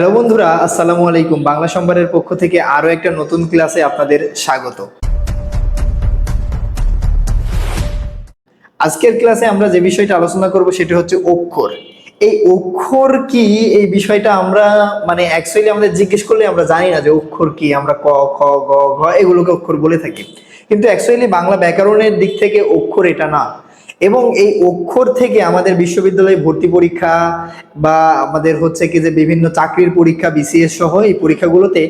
Hello বন্ধুরা, আসসালামু আলাইকুম। বাংলা সম্বারের পক্ষ থেকে আরও একটা নতুন ক্লাসে আপনাদের স্বাগত। আজকের ক্লাসে আমরা যে বিষয়টা আলোচনা করব সেটা হচ্ছে অক্ষর। এই অক্ষর কি? এই বিষয়টা আমরা মানে অ্যাকচুয়ালি আমাদের জিজ্ঞেস করলে আমরা জানি না যে অক্ষর কি। আমরা ক, খ, গ, ঘ, এগুলোকে অক্ষর বলে থাকি। কিন্তু অ্যাকচুয়ালি বাংলা ব্যাকরণের দিক থেকে অক্ষর এটা না। এবং এই অক্ষর থেকে আমাদের বিশ্ববিদ্যালয়ে ভর্তি পরীক্ষা বা আমাদের হচ্ছে কি যে বিভিন্ন চাকরির পরীক্ষা বিসিএস সহ এই পরীক্ষাগুলোতে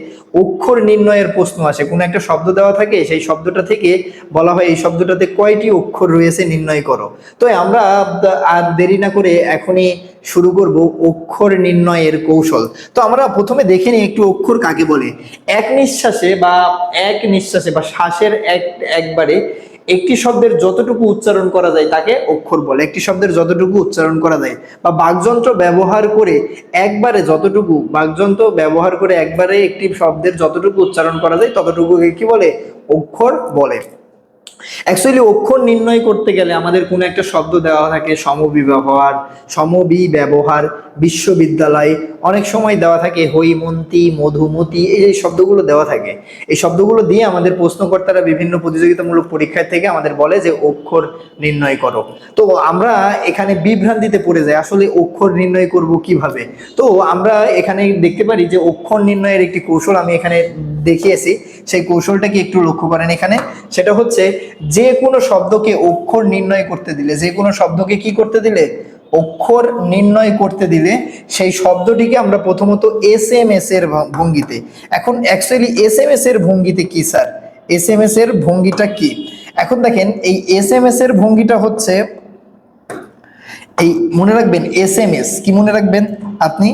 অক্ষর নির্ণয়ের প্রশ্ন আসে। কোনো একটা শব্দ দেওয়া থাকে, সেই শব্দটা থেকে বলা হয়, এই শব্দটাতে কয়টি অক্ষর রয়েছে নির্ণয় করো। তো আমরা আর দেরি না করে এখনই শুরু করব অক্ষর নির্ণয়ের কৌশল। তো আমরা প্রথমে দেখে নিই একটু অক্ষর কাকে বলে। এক নিঃশ্বাসে বা এক নিঃশ্বাসে বা শ্বাসের এক, একবারে একটি শব্দের যতটুকু উচ্চারণ করা যায় তাকে অক্ষর বলে। একটি শব্দের যতটুকু উচ্চারণ করা যায় বা বাকযন্ত্র ব্যবহার করে একবারে যতটুকু, বাকযন্ত্র ব্যবহার করে একবারে একটি শব্দের যতটুকু উচ্চারণ করা যায় ততটুকুকে কি বলে? অক্ষর বলে। অ্যাকচুয়ালি অক্ষর নির্ণয় করতে গেলে আমাদের কোনো একটা শব্দ দেওয়া থাকে সমবি ব্যবহার সমবি ব্যবহার বিশ্ববিদ্যালয়, অনেক সময় দেওয়া থাকে, হৈমন্তী, মধুমতি, এই যে শব্দগুলো দেওয়া থাকে। এই শব্দগুলো দিয়ে আমাদের প্রশ্নকর্তারা বিভিন্ন প্রতিযোগিতামূলক পরীক্ষার থেকে আমাদের বলে যে অক্ষর নির্ণয় করো। তো আমরা এখানে বিভ্রান্তিতে পড়ে যাই, আসলে অক্ষর নির্ণয় করব কীভাবে? তো আমরা এখানে দেখতে পারি যে অক্ষর নির্ণয়ের একটি কৌশল আমি এখানে দেখিয়েছি। সেই কৌশলটা কি একটু লক্ষ্য করেন এখানে। সেটা হচ্ছে যে কোনো শব্দকে অক্ষর নির্ণয় করতে দিলে, যে কোনো শব্দকে কি করতে দিলে? অক্ষর নির্ণয় করতে দিলে সেই শব্দটিকে আমরা প্রথমত এস এম এস এর ভঙ্গিতে। এখন অ্যাকচুয়ালি এস এম এস এর ভঙ্গিতে কি স্যার এস এম এস এর ভঙ্গিটা কি? এখন দেখেন, এই এস এম এস এর ভঙ্গিটা হচ্ছে, এই মনে রাখবেন এস এম এস কি মনে রাখবেন? আপনি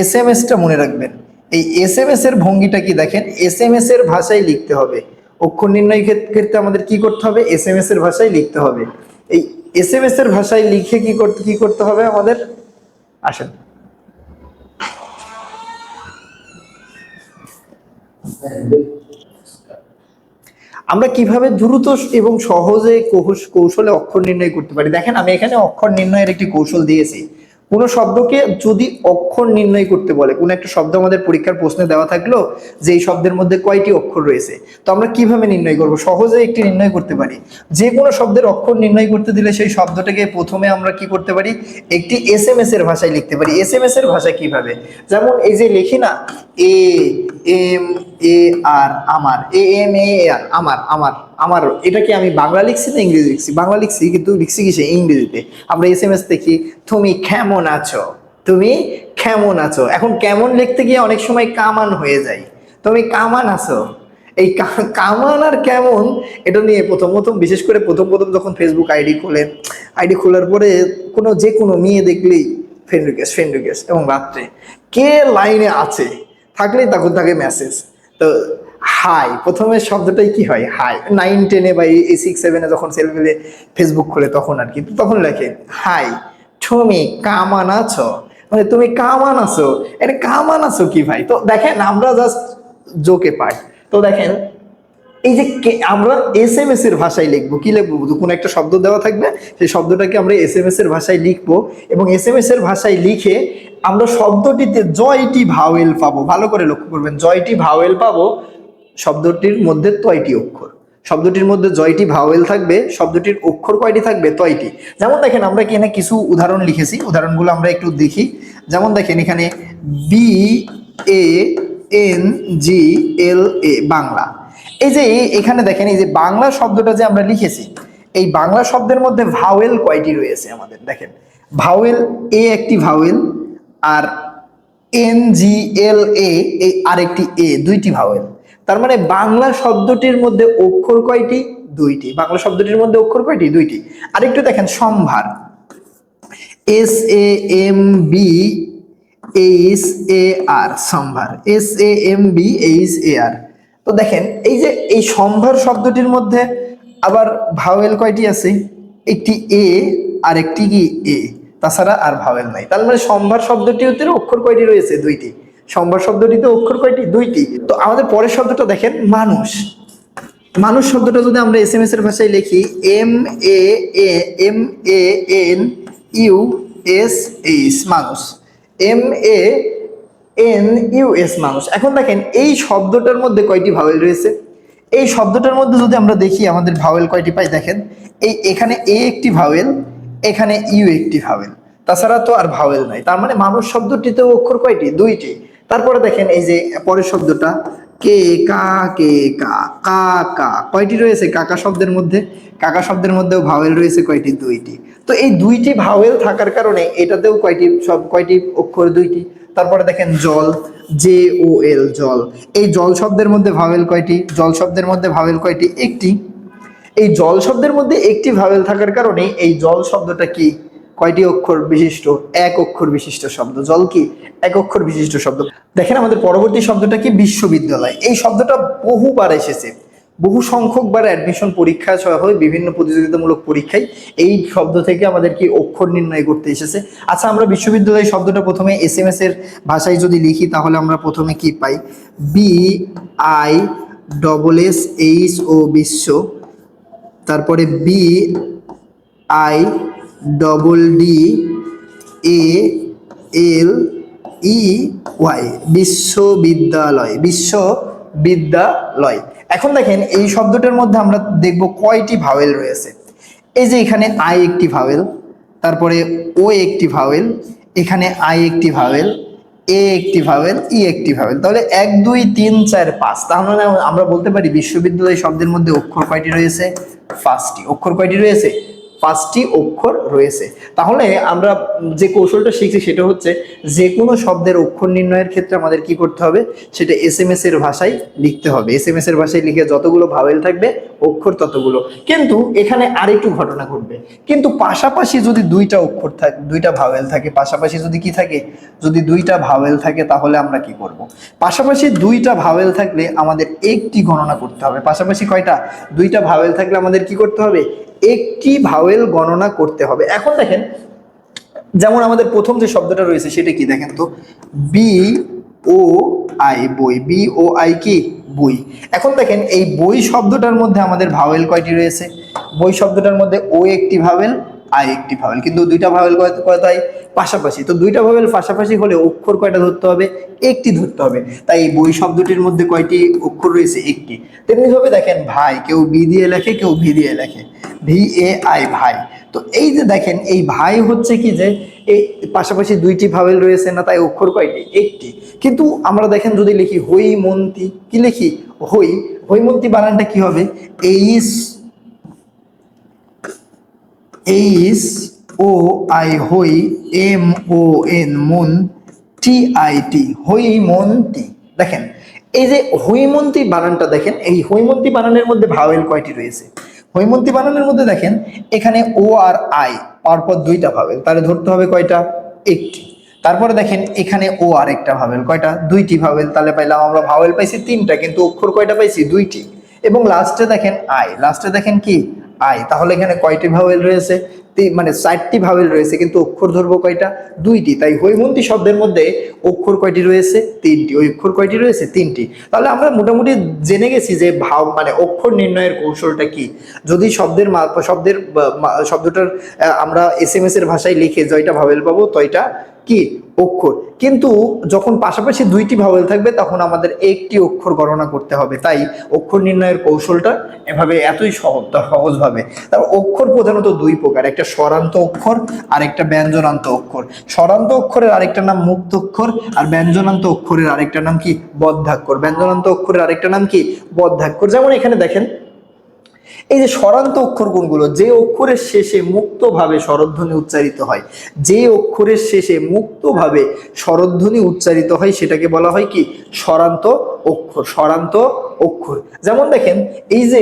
এস এম এসটা মনে রাখবেন। এই এস এম এস এর ভঙ্গিটা কি দেখেন? এস এম এস এর ভাষায় লিখতে হবে। অক্ষর নির্ণয় ক্ষেত্রে আমাদের কি করতে হবে? এস এম এস এর ভাষায় লিখতে হবে। এই এস এম এস এর ভাষায় লিখে কি করতে কি করতে হবে আমাদের? আসেন। আমরা কীভাবে দ্রুত এবং সহজে কৌশ- কৌশলে অক্ষর নির্ণয় করতে পারি? দেখেন, আমি এখানে অক্ষর নির্ণয়ের একটি কৌশল দিয়েছি। কোনো শব্দকে যদি অক্ষর নির্ণয় করতে বলে, কোনো একটা শব্দ আমাদের পরীক্ষার প্রশ্নে দেওয়া থাকল যে এই শব্দের মধ্যে কয়টি অক্ষর রয়েছে, তো আমরা কীভাবে নির্ণয় করব? সহজে একটি নির্ণয় করতে পারি। যে কোনো শব্দের অক্ষর নির্ণয় করতে দিলে সেই শব্দটাকে প্রথমে আমরা কি করতে পারি? একটি এস এম এস এর ভাষায় লিখতে পারি। এস এম এস এর ভাষা কীভাবে? যেমন এই যে লিখি না, এ, এম, এ, আর, আমার, এ, এম এ, আর, আমার আমার। আমার, এটা কি আমি বাংলা লিখছি না ইংরেজি লিখছি? বাংলা লিখছি, কিন্তু লিখছি কিসে ইংরেজিতে। আমরা এস এম এস দেখি, তুমি কেমন আছো? তুমি কেমন আছো? এখন কেমন লিখতে গিয়ে অনেক সময় কামান হয়ে যায় তুমি কামান আছো? এই কামান আর কেমন, এটা নিয়ে প্রথম প্রথম বিশেষ করে প্রথম প্রথম যখন ফেসবুক আইডি খোলে আইডি খোলার পরে কোনো যে কোনো মেয়ে দেখলেই ফ্রেন্ড রিকোয়েস্ট ফ্রেন্ড রিকোয়েস্ট এবং রাত্রে কে লাইনে আছে? থাকলেই তখন থাকে মেসেজ তো হাই প্রথমে শব্দটাই কি হয়? হাই নাইন টেনে বা এই সিক্স সেভেনে যখন সেলফিলে ফেসবুক খুলে তখন আর কি, তখন লেখে হাই তুমি কামান আছো? মানে তুমি কামান আছো? এটা কামান আছো কি ভাই? তো দেখেন, আমরা জাস্ট জোকে পাই। তো দেখেন এই যে আমরা এস এম এস এর ভাষায় লিখব, কি লিখব? কোনো একটা শব্দ দেওয়া থাকবে, সেই শব্দটাকে আমরা এস এম এস এর ভাষায় লিখব এবং এস এম এস এর ভাষায় লিখে আমরা শব্দটিতে জয়টি ভাওয়েল পাবো। ভালো করে লক্ষ্য করবেন, জয়টি ভাওয়েল পাবো শব্দটির মধ্যে তয়টি অক্ষর। শব্দটির মধ্যে জয়টি ভাওয়েল থাকবে, শব্দটির অক্ষর কয়টি থাকবে? তয়টি। যেমন দেখেন, আমরা কি এখানে কিছু উদাহরণ লিখেছি, উদাহরণগুলো আমরা একটু দেখি। যেমন দেখেন, এখানে B A N G L A Bangla. এই যে এখানে দেখেন, এই যে বাংলা শব্দটা যে আমরা লিখেছি, এই বাংলা শব্দের মধ্যে ভাওয়েল কয়টি রয়েছে আমাদের? দেখেন ভাওয়েল এ একটি ভাওয়েল আর এন জি এল এ এই আরেকটি এ দুইটি ভাওয়েল তার মানে বাংলা শব্দটির মধ্যে অক্ষর কয়টি? দুইটি। বাংলা শব্দটির মধ্যে অক্ষর কয়টি? দুইটি। আরেকটু দেখেন, সম্ভার। S A M B H A R সম্ভার। S A M B H A R তো দেখেন, এই যে এই সম্ভার শব্দটির মধ্যে আবার ভাওয়েল কয়টি আছে? একটি এ আর একটি কি? এ। তাছাড়া আর ভাওয়েল নাই। তার মানে সম্ভার শব্দটিতে অক্ষর কয়টি রয়েছে? দুইটি। সম্ভার শব্দটিতে অক্ষর কয়টি? দুইটি। তো আমাদের পরের শব্দটা দেখেন, মানুষ। মানুষ শব্দটা যদি আমরা এস এম এস এর ভাষায় লিখি M A M A N U S H মানুষ। M A N U S মানুষ। এখন দেখেন, এই শব্দটার মধ্যে কয়টি ভাওয়েল রয়েছে? এই শব্দটার মধ্যে যদি আমরা দেখি, আমাদের ভাওয়েল কয়টি পাই? দেখেন, এই এখানে এ একটি ভাওয়েল এখানে ইউ একটি ভাওয়েল তাছাড়া তো আর ভাওয়েল নাই। তার মানে মানুষ শব্দটিতে অক্ষর কয়টি? দুইটি। তারপরে দেখেন, এই যে পরের শব্দটা, কে, কা কে, কা কা কা। কয়টি রয়েছে কাকা শব্দের মধ্যে? কাকা শব্দের মধ্যেও ভাওয়েল রয়েছে কয়টি? দুইটি। তো এই দুইটি ভাওয়েল থাকার কারণে এটাতেও কয়টি সব, কয়টি অক্ষর দুইটি? তারপরে দেখেন জল, জে ও এল, জল। এই জল শব্দের মধ্যে ভাবেল কয়টি? জল শব্দের মধ্যে ভাবেল কয়টি? একটি। এই জল শব্দের মধ্যে একটি ভাবেল থাকার কারণে এই জল শব্দটা কি? কয়টি অক্ষর বিশিষ্ট? এক অক্ষর বিশিষ্ট শব্দ। জল কি? এক অক্ষর বিশিষ্ট শব্দ। দেখেন আমাদের পরবর্তী শব্দটা কি? বিশ্ববিদ্যালয়। এই শব্দটা বহুবার এসেছে। বহু সংখ্যকবার অ্যাডমিশন পরীক্ষা সহ বিভিন্ন প্রতিযোগিতামূলক পরীক্ষায় এই শব্দ থেকে আমাদের কি অক্ষর নির্ণয় করতে এসেছে? আচ্ছা আমরা বিশ্ববিদ্যালয় শব্দটা প্রথমে এস এম এস এর ভাষায় যদি লিখি, তাহলে আমরা প্রথমে কি পাই? B I double S H O বিশ্ব। তারপরে B I double D A L E Y বিশ্ববিদ্যালয় বিশ্ববিদ্যালয়। এখন দেখেন এই শব্দটার মধ্যে আমরা দেখব কয়টি ভাওয়েল রয়েছে। এই যে এখানে আই একটি ভাওয়েল তারপরে ও একটি ভাওয়েল এখানে আই একটি ভাওয়েল এ একটি ভাওয়েল ই একটি ভাওয়েল তাহলে এক, দুই, তিন, চার, পাঁচ। তাহলে আমরা বলতে পারি বিশ্ববিদ্যালয় শব্দের মধ্যে অক্ষর কয়টি রয়েছে? পাঁচটি। অক্ষর কয়টি রয়েছে? পাঁচটি অক্ষর রয়েছে। তাহলে আমরা যে কৌশলটা শিখছি সেটা হচ্ছে যে কোনো শব্দের অক্ষর নির্ণয়ের ক্ষেত্রে আমাদের কি করতে হবে? সেটা এস এম এস এর ভাষায় লিখতে হবে। এস এম এস এর ভাষায় লিখে যতগুলো ভাবেল থাকবে, অক্ষর ততগুলো। কিন্তু এখানে আরেকটু ঘটনা ঘটবে। কিন্তু পাশাপাশি যদি দুইটা অক্ষর থাকে, দুইটা ভাওয়েল থাকে, পাশাপাশি যদি কি থাকে? যদি দুইটা ভাওয়েল থাকে, তাহলে আমরা কি করব? পাশাপাশি দুইটা ভাওয়েল থাকলে আমাদের একটি গণনা করতে হবে। পাশাপাশি কয়টা? দুইটা ভাওয়েল থাকলে আমাদের কি করতে হবে? একটি ভাওয়েল গণনা করতে হবে। এখন দেখেন, যেমন আমাদের প্রথম যে শব্দটা রয়েছে, সেটা কি দেখেন তো? বি ও আই বই। বি ও আই কি? বই। এখন দেখেন, এই বই শব্দটার মধ্যে আমাদের ভাওয়েল কয়টি রয়েছে? বই শব্দটার মধ্যে ও একটি ভাওয়েল, আই একটি ভাওয়েল। কিন্তু দুইটা ভাওয়েল কয়টাই পাশাপাশি। তো দুইটা ভাওয়েল পাশাপাশি হলে অক্ষর কয়টা ধরতে হবে? একটি ধরতে হবে। তাই এই বই শব্দটির মধ্যে কয়টি অক্ষর রয়েছে? একটি। তেমনিভাবে দেখেন, ভাই কেউ বি দিয়ে লেখে, কেউ ভি দিয়ে লেখে। ভি এ আই ভাই। তো এই যে দেখেন, এই ভাই হচ্ছে কি যে, এই পাশাপাশি দুইটি ভাওয়েল রয়েছে না, তাই অক্ষর কয়টি? একটি। কিন্তু আমরা দেখেন যদি লিখি হৈমন্তী কি লিখি? হই। হৈমন্তী বানানটা কি হবে? এইস এইচ, ও, আই, হই, এম, ও, এন, মন, টি, আই, টি হৈমন্তী দেখেন, এই যে হৈমন্তী বানানটা দেখেন, এই হৈমন্তী বানানের মধ্যে ভাওয়েল কয়টি রয়েছে? হৈমন্তী বানানের মধ্যে দেখেন, এখানে ও আর আই পরপর দুইটা ভাওয়েল তাহলে ধরতে হবে কয়টা? একটি। তারপরে দেখেন, এখানে ও আর একটা ভাবেল, কয়টা? দুইটি ভাবেল, তাহলে পাইলাম আমরা ভাবেল পাইছি তিনটা, কিন্তু অক্ষর কয়টা পাইছি? দুইটি। এবং লাস্টে দেখেন আই লাস্টে দেখেন কি? আই তাহলে এখানে কয়টি ভাওয়েল রয়েছে? মানে চারটি ভাওয়েল রয়েছে, কিন্তু অক্ষর ধরবো কয়টা? দুইটি। তাই হৈমন্তী শব্দের মধ্যে অক্ষর কয়টি রয়েছে? তিনটি। ওই অক্ষর কয়টি রয়েছে? তিনটি। তাহলে আমরা মোটামুটি জেনে গেছি যে ভাব মানে অক্ষর নির্ণয়ের কৌশলটা কি। যদি শব্দের শব্দের শব্দটার আমরা এস এম এস এর ভাষায় লিখে জয়টা ভাওয়েল পাবো, তয়টা কি অক্ষর। কিন্তু যখন পাশাপাশি দুইটি ভাওয়েল থাকবে, তখন আমাদের একটি অক্ষর গণনা করতে হবে। তাই অক্ষর নির্ণয়ের কৌশলটা এভাবে এতই সহজ, সহজভাবে। তার অক্ষর প্রধানত দুই প্রকার, একটা স্বরান্ত অক্ষর আর একটা ব্যঞ্জনান্ত অক্ষর। স্বরান্ত অক্ষরের আরেকটা নাম মুক্ত অক্ষর, আর ব্যঞ্জনান্ত অক্ষরের আরেকটা নাম কি বদ্ধাক্ষর। ব্যঞ্জনান্ত অক্ষরের আরেকটা নাম কি বদ্ধাক্ষর। যেমন এখানে দেখেন এই যে স্বরান্ত অক্ষর কোনগুলো যে অক্ষরের শেষে মুক্তভাবে স্বরধ্বনি উচ্চারিত হয়, যে অক্ষরের শেষে মুক্তভাবে স্বরধ্বনি উচ্চারিত হয়, সেটাকে বলা হয় কি? স্বরান্ত অক্ষর স্বরান্ত অক্ষর। যেমন দেখেন, এই যে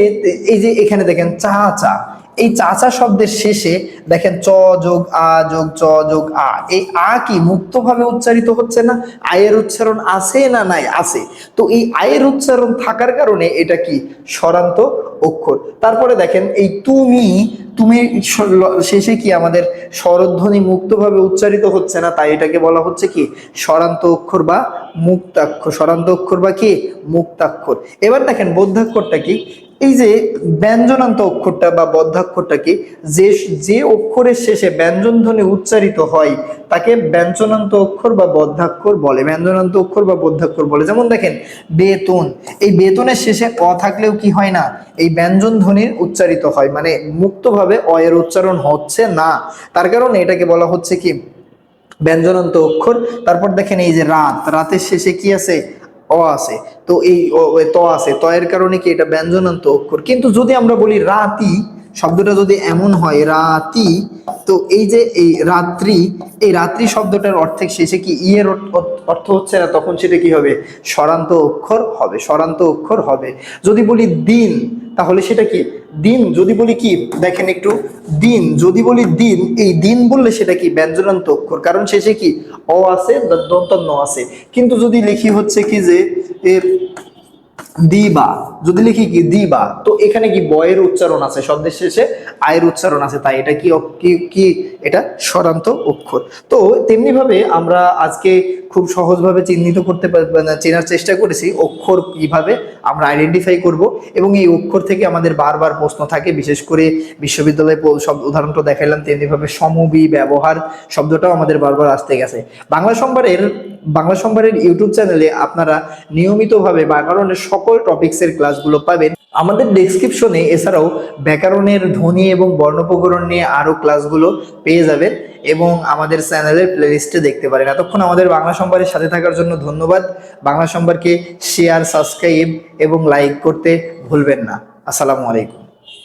এই যে এখানে দেখেন চা চা এই চাচা শব্দের শেষে দেখেন চ যোগ আ যোগ চ যোগ আ। এই আ কি মুক্তভাবে উচ্চারিত হচ্ছে না? আয়ের উচ্চারণ আছে না নাই? আছে। তো এই আয়ের উচ্চারণ থাকার কারণে এটা কি? স্বরান্ত অক্ষর। তারপরে দেখেন এই তুমি তুমি শেষে কি আমাদের স্বরধ্বনি মুক্তভাবে উচ্চারিত হচ্ছে না? তাই এটাকে বলা হচ্ছে কি? স্বরান্ত অক্ষর বা মুক্তাক্ষর। স্বরান্ত অক্ষর বা কি? মুক্তাক্ষর। এবার দেখেন বৌদ্ধাক্ষরটা কি? এই যে ব্যঞ্জনান্ত অক্ষরটা বা বদ্ধাক্ষরটাকে যে যে অক্ষরের শেষে ব্যঞ্জন ধ্বনি উচ্চারিত হয়, তাকে ব্যঞ্জনান্ত অক্ষর বা বদ্ধাক্ষর বলে। ব্যঞ্জনান্ত অক্ষর বা বদ্ধাক্ষর বলে। যেমন দেখেন, বেতন। এই বেতনের শেষে অ থাকলেও কি হয় না? এই ব্যঞ্জন ধ্বনির উচ্চারিত হয়। মানে মুক্তভাবে অ এর উচ্চারণ হচ্ছে না। তার কারণে এটাকে বলা হচ্ছে কি? ব্যঞ্জনান্ত অক্ষর। তারপর দেখেন এই যে রাত। রাতের শেষে কি আছে? অ আছে। তো এই ত আছে। তয়ের কারণে কি এটা ব্যঞ্জনান্ত অক্ষর কিন্তু যদি আমরা বলি রাতি শব্দটা যদি এমন হয়, রাতি, তো এই যে এই রাত্রি এই রাত্রি শব্দটার অর্থের শেষে কি ই এর অর্থ- অর্থ হচ্ছে না, তখন সেটা কি হবে? স্বরান্ত অক্ষর হবে, স্বরান্ত অক্ষর হবে। যদি বলি দিন, তাহলে সেটা কি? দিন, যদি বলি কি? দেখেন একটু। দিন, যদি বলি দিন, এই দিন বললে সেটা কি? ব্যঞ্জনান্ত অক্ষর। কারণ শেষে কি? অ আছে, দন্ত ন আছে। কিন্তু যদি লিখি হচ্ছে কি যে, এর দিবা। যদি লিখি কি দিবা, তো এখানে কি বয়ের উচ্চারণ আছে? শব্দের শেষে আয়ের উচ্চারণ আছে, তাই এটা কি কি এটা সরান্ত অক্ষর। তো তেমনি ভাবে আমরা আজকে খুব সহজভাবে চিহ্নিত করতে মানে চেনার চেষ্টা করেছি অক্ষর কীভাবে আমরা আইডেন্টিফাই করব এবং এই অক্ষর থেকে আমাদের বারবার প্রশ্ন থাকে। বিশেষ করে বিশ্ববিদ্যালয়ে সব উদাহরণটা দেখাইলাম তেমনিভাবে সমবি, ব্যবহার শব্দটাও আমাদের বারবার আসতে গেছে। বাংলা সম্বারের বাংলা সম্বারের ইউটিউব চ্যানেলে আপনারা নিয়মিতভাবে ব্যাকরণের সকল টপিক্সের ক্লাসগুলো পাবেন। আমাদের ডেসক্রিপশনে এছাড়াও ব্যাকরণের ধ্বনি এবং বর্ণপ্রকরণ নিয়ে আরও ক্লাসগুলো পেয়ে যাবেন এবং আমাদের চ্যানেলের প্লেলিস্টে দেখতে পারেন। এতক্ষণ আমাদের বাংলা সম্ভারের সাথে থাকার জন্য ধন্যবাদ। বাংলা সম্ভারকে শেয়ার সাবস্ক্রাইব এবং লাইক করতে ভুলবেন না। আসসালামু আলাইকুম।